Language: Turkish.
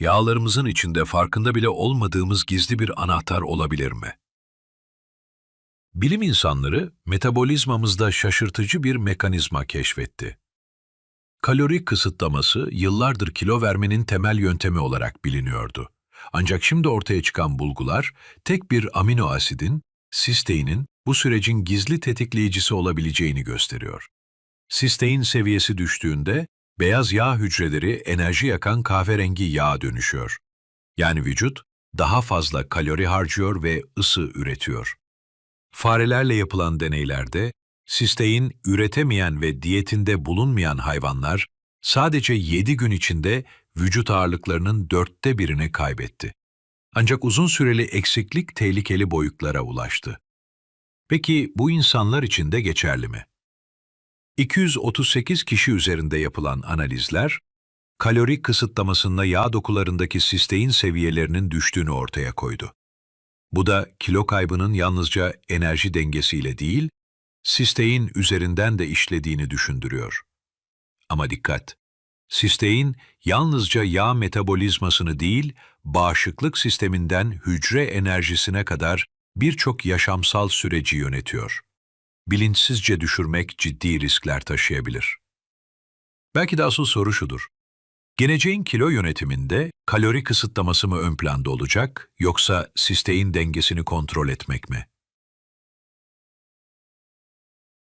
yağlarımızın içinde farkında bile olmadığımız gizli bir anahtar olabilir mi? Bilim insanları metabolizmamızda şaşırtıcı bir mekanizma keşfetti. Kalori kısıtlaması yıllardır kilo vermenin temel yöntemi olarak biliniyordu. Ancak şimdi ortaya çıkan bulgular tek bir amino asidin, sisteinin bu sürecin gizli tetikleyicisi olabileceğini gösteriyor. Sistein seviyesi düştüğünde beyaz yağ hücreleri enerji yakan kahverengi yağa dönüşüyor. Yani vücut daha fazla kalori harcıyor ve ısı üretiyor. Farelerle yapılan deneylerde sistein üretemeyen ve diyetinde bulunmayan hayvanlar sadece 7 gün içinde vücut ağırlıklarının dörtte birini kaybetti. Ancak uzun süreli eksiklik tehlikeli boyutlara ulaştı. Peki bu insanlar için de geçerli mi? 238 kişi üzerinde yapılan analizler, kalori kısıtlamasında yağ dokularındaki sistein seviyelerinin düştüğünü ortaya koydu. Bu da kilo kaybının yalnızca enerji dengesiyle değil, sistein üzerinden de işlediğini düşündürüyor. Ama dikkat! Sistein yalnızca yağ metabolizmasını değil, bağışıklık sisteminden hücre enerjisine kadar birçok yaşamsal süreci yönetiyor. Bilinçsizce düşürmek ciddi riskler taşıyabilir. Belki de asıl soru şudur. Geleceğin kilo yönetiminde kalori kısıtlaması mı ön planda olacak yoksa sistein dengesini kontrol etmek mi?